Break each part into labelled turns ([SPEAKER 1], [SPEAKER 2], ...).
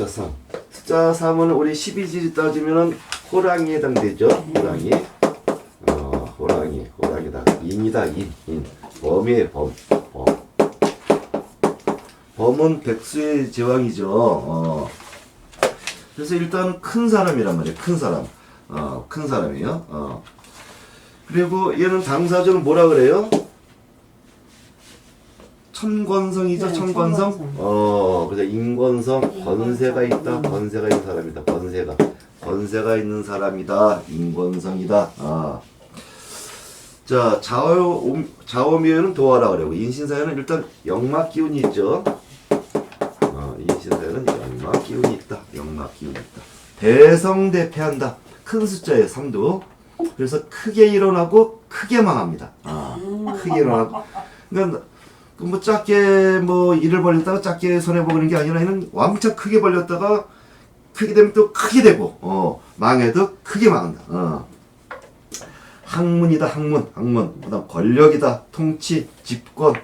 [SPEAKER 1] 숫자 3. 숫자 3은 우리 12지 따지면은 호랑이에 해당되죠. 호랑이. 어, 호랑이, 호랑이다. 인이다, 인, 인. 범이에요, 범. 범. 범은 백수의 제왕이죠. 어. 그래서 일단 큰 사람이란 말이에요. 큰 사람. 어, 큰 사람이에요. 어. 그리고 얘는 당사자는 뭐라 그래요? 천권성이죠,
[SPEAKER 2] 네,
[SPEAKER 1] 천권성.
[SPEAKER 2] 천권성.
[SPEAKER 1] 어, 그래서 인권성. 권세가 있다,
[SPEAKER 2] 음.
[SPEAKER 1] 권세가 있는 사람이다, 권세가. 권세가 있는 사람이다, 인권성이다. 아. 자, 좌오, 좌오미에는 도화라 그래고, 인신사에는 일단 역막 기운이 있죠. 어, 인신사에는 역막 기운이 있다, 역막 기운이 있다. 대성대패한다. 큰 숫자의 3도. 그래서 크게 일어나고 크게 망합니다. 아, 크게 일어나고. 그러니까 그 뭐 작게 뭐 일을 벌렸다가 작게 손해 보는 게 아니라 얘는 왕창 크게 벌렸다가 크게 되면 또 크게 되고 어 망해도 크게 망한다. 어. 학문이다 학문 학문 그다음 권력이다 통치 집권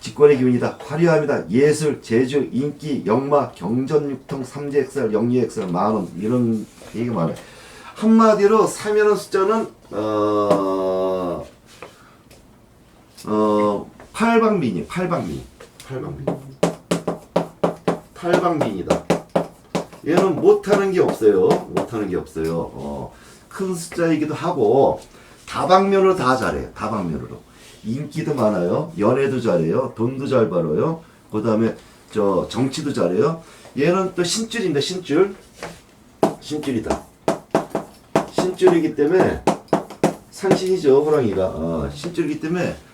[SPEAKER 1] 집권의 기운이다 화려함이다 예술 제주 인기 역마 경전 육통 삼재엑설 영리엑설 만원 이런 얘기 많아요. 한마디로 사면은 숫자는 어. 어, 팔방민이, 팔방민. 팔방민. 팔방민이다. 얘는 못하는 게 없어요. 못하는 게 없어요. 어, 큰 숫자이기도 하고, 다방면으로 다 잘해요. 다방면으로. 인기도 많아요. 연애도 잘해요. 돈도 잘 벌어요. 그 다음에, 저, 정치도 잘해요. 얘는 또 신줄입니다. 신줄. 신줄이다. 신줄이기 때문에, 상신이죠. 호랑이가. 어, 신줄이기 때문에,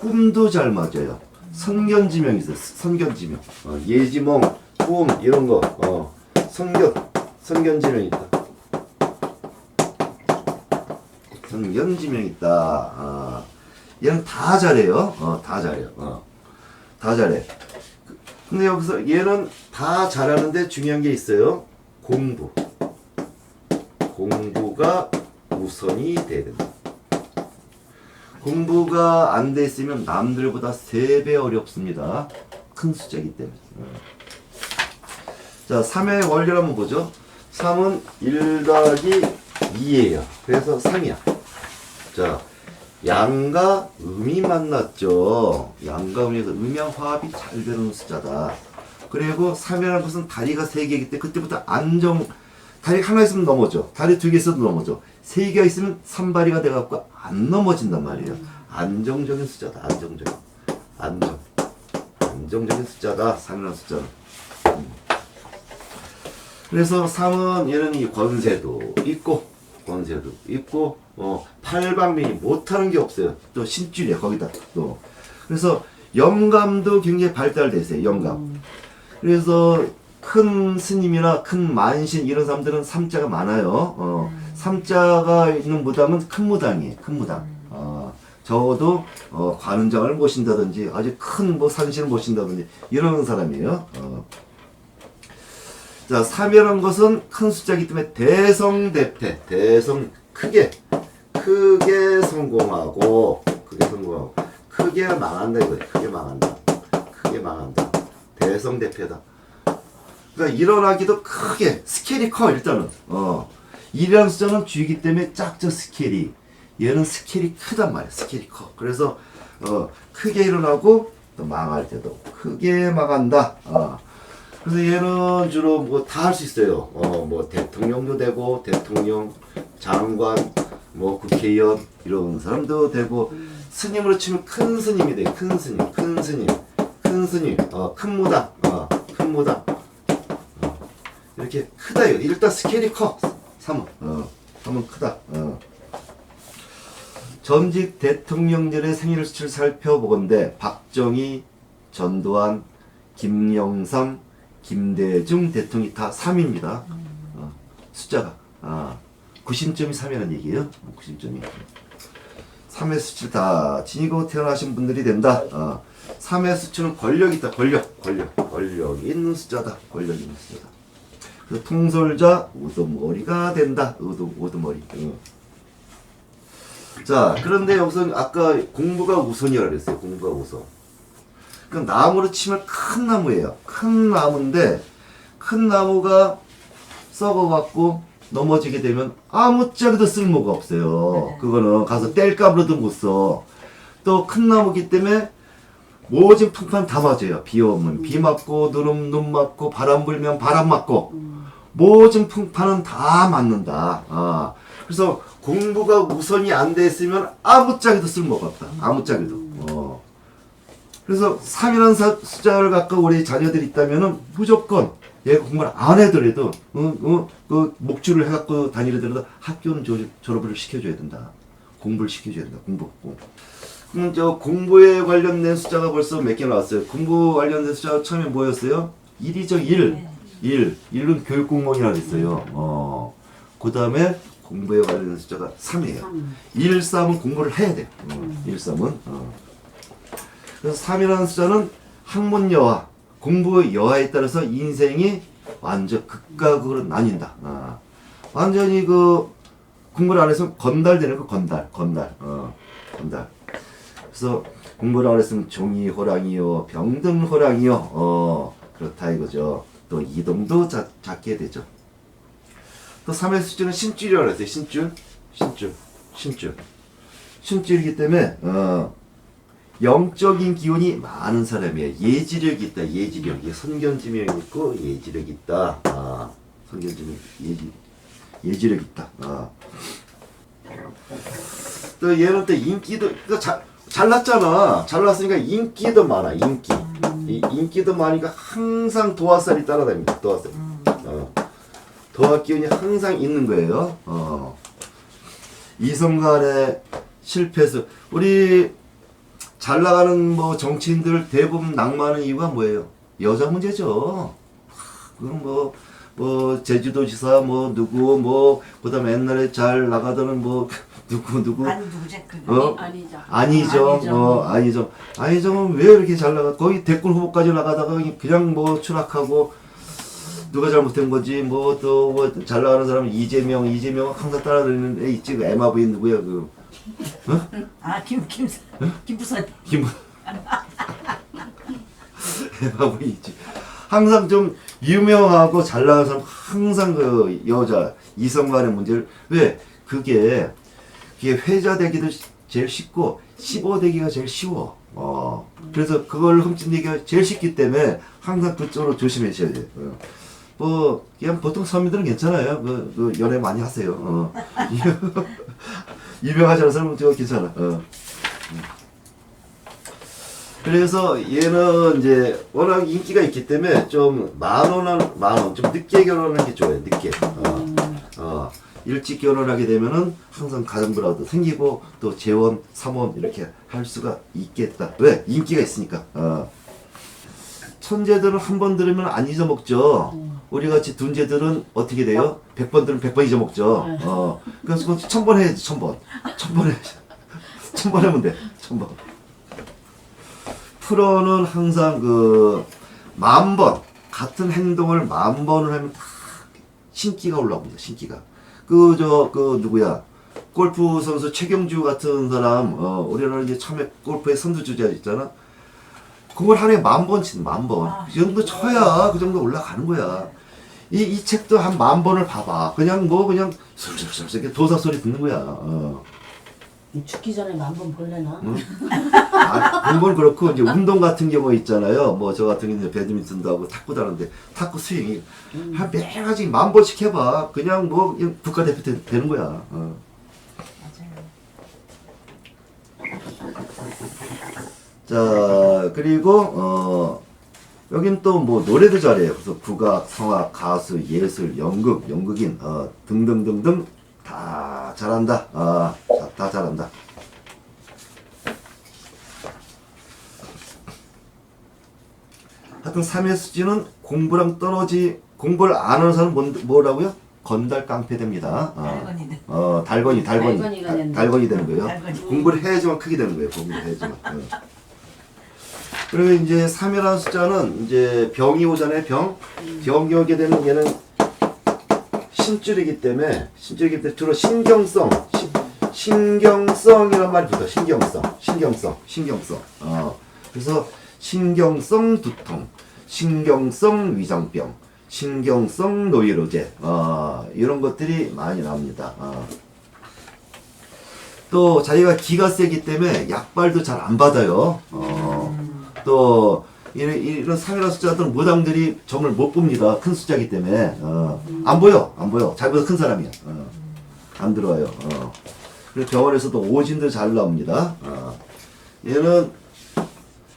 [SPEAKER 1] 꿈도 잘 맞아요. 선견지명 있어요. 선견지명. 어, 예지몽, 꿈 이런 거. 어, 선견, 선견지명 있다. 선견지명 있다. 아, 얘는 다 잘해요. 어, 다 잘해요. 어, 다 잘해. 근데 여기서 얘는 다 잘하는데 중요한 게 있어요. 공부. 공부가 우선이 돼야 된다. 공부가 안 돼 있으면 남들보다 세 배 어렵습니다. 큰 숫자이기 때문에. 음. 자, 3의 원리를 한번 보죠. 3은 1 더하기 2예요. 그래서 3이야. 자, 양과 음이 만났죠. 양과 음에서 음양 화합이 잘 되는 숫자다. 그리고 3이라는 것은 다리가 3개이기 때문에 그때부터 안정, 다리 하나 있으면 넘어져. 다리 두 개 있어도 넘어져. 세 개가 있으면 산발이가 돼갖고 안 넘어진단 말이에요. 안정적인 숫자다. 안정적인. 안정. 안정적인 숫자다. 3이라는 숫자는. 음. 그래서 3은 얘는 이 권세도 있고, 권세도 있고, 어, 팔방민이 못하는 게 없어요. 또 신줄이야, 거기다 또. 그래서 영감도 굉장히 발달돼 있어요, 영감. 그래서 큰 스님이나 큰 만신 이런 사람들은 삼자가 많아요. 어, 삼자가 있는 무당은 큰 무당이에요. 큰 무당. 어, 적어도 어, 관음장을 모신다든지 아주 큰 뭐 산신을 모신다든지 이런 사람이에요. 어. 자, 사면한 것은 큰 숫자이기 때문에 대성대패, 대성 크게, 크게 성공하고, 크게 성공하고, 크게 망한다 이거예요. 크게 망한다. 크게 망한다. 대성대패다. 그러니까 일어나기도 크게 스케일이 커 일단은. 어. 일이라는 숫자는 주이기 때문에 작죠 스케일이. 얘는 스케일이 크단 말이야 스케일이 커. 그래서 어 크게 일어나고 또 망할 때도 크게 망한다. 어. 그래서 얘는 주로 뭐 다 할 수 있어요. 어 뭐 대통령도 되고 대통령 장관 뭐 국회의원 이런 사람도 되고 스님으로 치면 큰 스님이 돼큰 스님 큰 스님 큰 스님. 어 큰 무당 어큰 무당 이렇게 크다 이거. 일단 스케일이 커. 3은 어. 3은 크다. 어. 전직 대통령들의 생일 수치를 살펴보건대 박정희 전두환 김영삼 김대중 대통령이 다 3입니다. 어, 숫자가. 아, 90점이 3이라는 얘기예요? 90점이. 3의 수치를 다 지니고 태어나신 분들이 된다. 어, 3의 수치는 권력이 있다. 권력. 권력. 권력이 있는 숫자다. 권력이 있는 숫자다 그 통솔자 우두머리가 된다. 우두 우두머리. 응. 자 그런데 여기서 아까 공부가 우선이라 그랬어요. 공부가 우선. 그 나무로 치면 큰 나무예요. 큰 나무인데 큰 나무가 썩어갖고 넘어지게 되면 아무짝에도 쓸모가 없어요.
[SPEAKER 2] 네.
[SPEAKER 1] 그거는 가서 뗄감으로도 못 써. 또 큰 나무기 때문에 모진 풍판 다 맞아요. 비 오면 비 맞고 눈, 눈 맞고 바람 불면 바람 맞고 모든 풍파는 다 맞는다. 아, 그래서 공부가 우선이 안돼 있으면 아무짝에도 쓸모가 없다. 아무짝에도. 어. 그래서 3이라는 사- 숫자를 갖고 우리 자녀들이 있다면은 무조건 얘가 공부를 안 해더라도 어, 어, 그 목줄을 해갖고 다니더라도 학교는 조, 졸업을 시켜줘야 된다. 공부를 시켜줘야 된다. 공부. 공. 그럼 저 공부에 관련된 숫자가 벌써 몇 개 나왔어요. 공부 관련된 숫자가 처음에 뭐였어요? 1이죠, 1.
[SPEAKER 2] 네.
[SPEAKER 1] 1. 1은 교육 공무원이라고 했어요. 어. 그 다음에 공부에 관련된 숫자가 3이에요. 1, 3은 공부를 해야 돼. 어. 1, 3은. 어. 그래서 3이라는 숫자는 학문 여화, 공부 여화에 따라서 인생이 완전 극과 극으로 나뉜다. 아. 완전히 그 공부를 안 했으면 건달되는 거 건달, 건달, 어, 건달. 그래서 공부를 안 했으면 종이 호랑이요, 병든 호랑이요, 어, 그렇다 이거죠. 또 이동도 자, 작게 되죠. 또 3의 수준은 신줄이라고 했어요. 신줄, 신줄, 신줄. 신줄이기 때문에, 어, 영적인 기운이 많은 사람이에요. 예지력이 있다. 예지력. 이게 선견지명이 있고 예지력이 있다. 아, 선견지명 예지 예지력 있다. 아. 또 얘는 또 인기도 또 잘, 잘났잖아. 잘났으니까 인기도 많아. 인기. 이, 인기도 많으니까 항상 도화살이 따라다닙니다. 도화살. 어. 도화 기운이 항상 있는 거예요. 어. 이성간에 실패해서 우리 잘 나가는 뭐 정치인들 대부분 낭만하는 이유가 뭐예요? 여자 문제죠. 그럼 뭐, 뭐, 제주도지사, 뭐, 누구, 뭐, 그 다음에 옛날에 잘 나가던 뭐, 누구, 누구.
[SPEAKER 2] 아니 누구지 그
[SPEAKER 1] 어?
[SPEAKER 3] 아니죠.
[SPEAKER 1] 아니죠.
[SPEAKER 2] 아니죠.
[SPEAKER 1] 어, 아니죠. 아니죠는 왜 이렇게 잘 나가? 거의 대권 후보까지 나가다가 그냥 뭐 추락하고 누가 잘못된 거지? 뭐 또 뭐 잘 나가는 사람 은 이재명, 이재명 항상 따라다니는 애 있지? 그 MRV 누구야? 그
[SPEAKER 2] 아김 김 김부선
[SPEAKER 1] 김 MRV 있지. 항상 좀 유명하고 잘 나가는 사람 항상 그 여자 이성 간의 문제를 왜 그게 그게 회자되기도 시- 제일 쉽고 15되기가 제일 쉬워. 어. 그래서 그걸 훔친내기가 제일 쉽기 때문에 항상 그쪽으로 조심하셔야 돼요. 어. 뭐 그냥 보통 서민들은 괜찮아요. 그, 그 연애 많이 하세요. 어. 유명하지 않은 사람은 저 괜찮아. 어. 그래서 얘는 이제 워낙 인기가 있기 때문에 좀 만원은 만원 좀 늦게 결혼하는 게 좋아요. 늦게. 어. 어. 일찍 결혼하게 되면은 항상 가정부라도 생기고 또 재원, 삼원 이렇게 할 수가 있겠다. 왜? 인기가 있으니까. 어. 천재들은 한 번 들으면 안 잊어먹죠. 우리 같이 둔재들은 어떻게 돼요? 백 번 들으면 백 번 잊어먹죠. 어. 그래서 그건 천번 해야지, 천 번. 천 번 해야지. 천 번 하면 돼. 천 번. 프로는 항상 그 만 번 같은 행동을 만 번을 하면 다 신기가 올라옵니다. 신기가. 그 저 그 누구야? 골프 선수 최경주 같은 사람 어 우리나라 이제 처음에 골프의 선두 주자 있잖아. 그걸 한 해에 만 번 치는 만 번.
[SPEAKER 2] 아,
[SPEAKER 1] 그 정도 쳐야 그 정도 올라가는 거야. 이, 이 책도 한 만 번을 봐봐. 그냥 뭐 그냥 이렇게 도사 소리 듣는 거야. 어.
[SPEAKER 3] 죽기 전에 한번 볼래나?
[SPEAKER 1] 아, 그건 그렇고 이제 운동 같은 경우 있잖아요. 뭐 저 같은 경우는 배드민턴도 하고 탁구도 하는데 탁구 스윙이 한 매가지 만 번씩 해봐. 그냥 뭐 그냥 국가대표 되, 되는 거야. 어. 자 그리고 어 여긴 또 뭐 노래도 잘해요. 그래서 국악, 성악, 가수, 예술, 연극, 연극인 어, 등등등등 다 잘한다. 다 잘한다. 하여튼 3의 수지는 공부랑 떨어지 공부를 안 하는 사람은 뭔, 뭐라고요? 건달 깡패 됩니다. 어,
[SPEAKER 2] 달건이네.
[SPEAKER 1] 어 달건이 달건이
[SPEAKER 3] 달건이가
[SPEAKER 1] 달-
[SPEAKER 3] 되는
[SPEAKER 1] 달건이 되는 거예요.
[SPEAKER 2] 달건이.
[SPEAKER 1] 공부를 해야지만 크게 되는 거예요. 공부를 해야지만. 어. 그리고 이제 3이라는 숫자는 이제 병이 오잖아요. 병. 병이 오게 되면 얘는 신줄이기 때문에 신줄이기 때문에 주로 신경성 신, 신경성이란 말이 붙어. 신경성, 신경성, 신경성. 어. 그래서 신경성 두통, 신경성 위장병, 신경성 노이로제 어, 이런 것들이 많이 나옵니다. 어. 또 자기가 기가 세기 때문에 약발도 잘 안 받아요. 어. 또 이런, 이런 사회라 숫자들은 무당들이 점을 못 봅니다. 큰 숫자기 때문에 어. 안 보여, 안 보여. 자기보다 큰 사람이야. 어. 안 들어와요. 어. 그리고 병원에서도 오진도 잘 나옵니다. 어. 얘는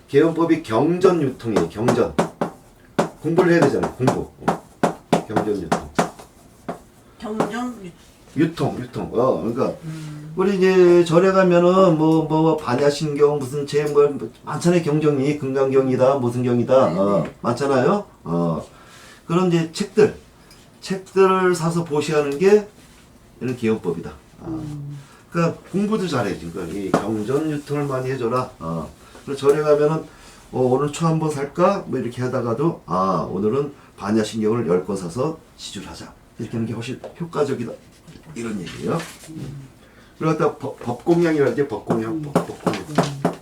[SPEAKER 1] 개헌법이 경전 유통이에요. 경전. 공부를 해야 되잖아요. 공부. 어. 경전 유통.
[SPEAKER 2] 경정
[SPEAKER 1] 유통, 유통. 어, 그러니까 우리 이제 절에 가면은 뭐뭐 반야신경 무슨 제뭐 많잖아요. 경정이 금강경이다 무슨 경이다 어, 많잖아요. 어 그런 이제 책들 책들을 사서 보시하는 게 이런 기업법이다. 어. 그러니까 공부도 잘해 지금. 이 경전 유통을 많이 해줘라. 어. 그리고 절에 가면은 어, 오늘 초 한 번 살까? 뭐 이렇게 하다가도 아 오늘은 반야신경을 열 권 사서 시술하자. 이렇게 하는 게 훨씬 효과적이다. 이런 얘기예요. 그리고 또 법, 법공양이라지 법공양 법, 법공양.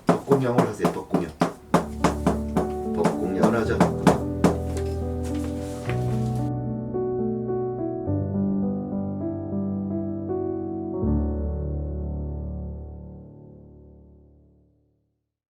[SPEAKER 1] 법공양을 하세요 법공양. 법공양을 하자